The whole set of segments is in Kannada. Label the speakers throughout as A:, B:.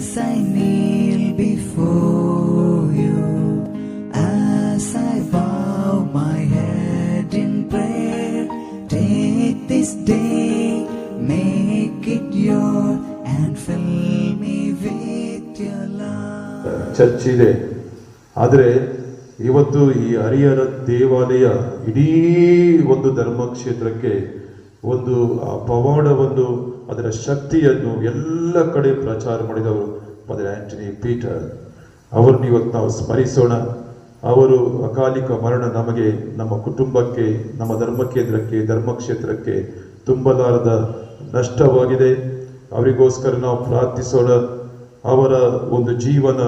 A: As I kneel before you, as I bow my head in prayer, take this day, make it your, and fill me with your love.
B: Church ಇದೆ ಆದರೆ ಇವತ್ತು ಈ ಹರಿಹರ ದೇವಾಲಯ ಇಡೀ ಒಂದು ಧರ್ಮಕ್ಷೇತ್ರಕ್ಕೆ ಒಂದು, ಆ ಒಂದು, ಅದರ ಶಕ್ತಿಯನ್ನು ಎಲ್ಲ ಕಡೆ ಪ್ರಚಾರ ಮಾಡಿದವರು ಮದರ್ ಆಂಟನಿ ಪೀಟರ್. ಅವರನ್ನು ಇವತ್ತು ನಾವು ಸ್ಮರಿಸೋಣ. ಅವರು ಅಕಾಲಿಕ ಮರಣ ನಮಗೆ, ನಮ್ಮ ಕುಟುಂಬಕ್ಕೆ, ನಮ್ಮ ಧರ್ಮ ಕೇಂದ್ರಕ್ಕೆ ಧರ್ಮಕ್ಷೇತ್ರಕ್ಕೆ ತುಂಬಲಾರದ ನಷ್ಟವಾಗಿದೆ. ಅವರಿಗೋಸ್ಕರ ನಾವು ಪ್ರಾರ್ಥಿಸೋಣ. ಅವರ ಒಂದು ಜೀವನ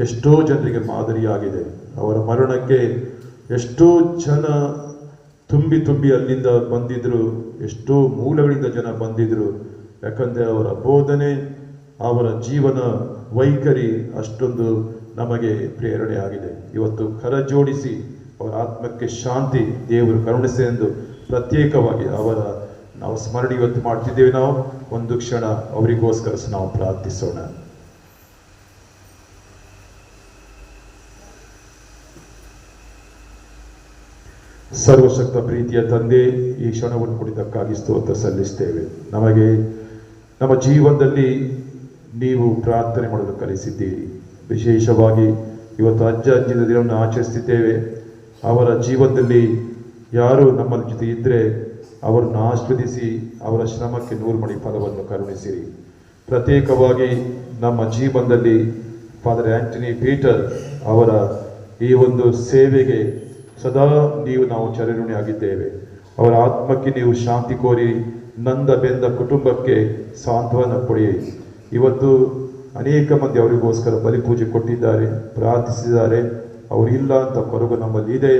B: ಎಷ್ಟೋ ಜನರಿಗೆ ಮಾದರಿಯಾಗಿದೆ. ಅವರ ಮರಣಕ್ಕೆ ಎಷ್ಟೋ ಜನ ತುಂಬಿ ತುಂಬಿ ಅಲ್ಲಿಂದ ಬಂದಿದ್ರು. ಎಷ್ಟೋ ಮೂಲಗಳಿಂದ ಜನ ಬಂದಿದ್ರು. ಯಾಕಂದರೆ ಅವರ ಬೋಧನೆ, ಅವರ ಜೀವನ ವೈಖರಿ ಅಷ್ಟೊಂದು ನಮಗೆ ಪ್ರೇರಣೆ ಆಗಿದೆ. ಇವತ್ತು ಕರ ಜೋಡಿಸಿ ಅವರ ಆತ್ಮಕ್ಕೆ ಶಾಂತಿ, ದೇವರು ಕರುಣಿಸಿ ಎಂದು ಪ್ರತ್ಯೇಕವಾಗಿ ಅವರ ನಾವು ಸ್ಮರಣೆ ಇವತ್ತು ಮಾಡ್ತಿದ್ದೇವೆ ನಾವು. ಒಂದು ಕ್ಷಣ ಅವರಿಗೋಸ್ಕರ ನಾವು ಪ್ರಾರ್ಥಿಸೋಣ. ಸರ್ವಶಕ್ತ ಪ್ರೀತಿಯ ತಂದೆ, ಈ ಕ್ಷಣವನ್ನು ಕುಡಿದಕ್ಕಾಗಿ ಸ್ತೋತ್ರ ಸಲ್ಲಿಸ್ತೇವೆ ನಮಗೆ ನಮ್ಮ ಜೀವನದಲ್ಲಿ ನೀವು ಪ್ರಾರ್ಥನೆ ಮಾಡಲು ಕಲಿಸಿದ್ದೀರಿ. ವಿಶೇಷವಾಗಿ ಇವತ್ತು ಅಜ್ಜ ಅಜ್ಜಿದ ದಿನವನ್ನು ಆಚರಿಸ್ತಿದ್ದೇವೆ ಅವರ ಜೀವನದಲ್ಲಿ ಯಾರು ನಮ್ಮ ಜೊತೆ ಇದ್ದರೆ ಅವರನ್ನು ಆಸ್ವಾದಿಸಿ ಅವರ ಶ್ರಮಕ್ಕೆ ನೂರು ಮಣಿ ಫಲವನ್ನು ಕರುಣಿಸಿರಿ. ಪ್ರತ್ಯೇಕವಾಗಿ ನಮ್ಮ ಜೀವನದಲ್ಲಿ ಫಾದರ್ ಆಂಟನಿ ಪೀಟರ್ ಅವರ ಈ ಒಂದು ಸೇವೆಗೆ ಸದಾ ನೀವು ನಾವು ಚರಋಣಿಯಾಗಿದ್ದೇವೆ. ಅವರ ಆತ್ಮಕ್ಕೆ ನೀವು ಶಾಂತಿ ಕೋರಿ ನಂದ ಬೆಂದ ಕುಟುಂಬಕ್ಕೆ ಸಾಂತ್ವನ ಕೊಡಿ. ಇವತ್ತು ಅನೇಕ ಮಂದಿ ಅವರಿಗೋಸ್ಕರ ಬಲಿಪೂಜೆ ಕೊಟ್ಟಿದ್ದಾರೆ, ಪ್ರಾರ್ಥಿಸಿದ್ದಾರೆ. ಅವರಿಲ್ಲ ಅಂತ ಕೊರಗು ನಮ್ಮಲ್ಲಿ ಇದೆ.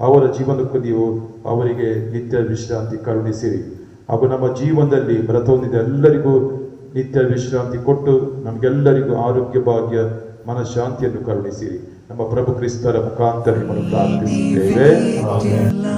B: ಅವರ ಜೀವನಕ್ಕೂ ನೀವು ಅವರಿಗೆ ನಿತ್ಯ ವಿಶ್ರಾಂತಿ ಕರುಣಿಸಿರಿ. ಹಾಗೂ ನಮ್ಮ ಜೀವನದಲ್ಲಿ ಮೃತ ಹೊಂದಿದ ಎಲ್ಲರಿಗೂ ನಿತ್ಯ ವಿಶ್ರಾಂತಿ ಕೊಟ್ಟು ನಮಗೆಲ್ಲರಿಗೂ ಆರೋಗ್ಯ ಭಾಗ್ಯ ಮನಃಶಾಂತಿಯನ್ನು ಕರುಣಿಸಿರಿ. ನಮ್ಮ ಪ್ರಭು ಕ್ರಿಸ್ತರ ಮುಖಾಂತರ ನಿಮ್ಮನ್ನು ಪ್ರಾರ್ಥಿಸುತ್ತೇವೆ
A: With your love.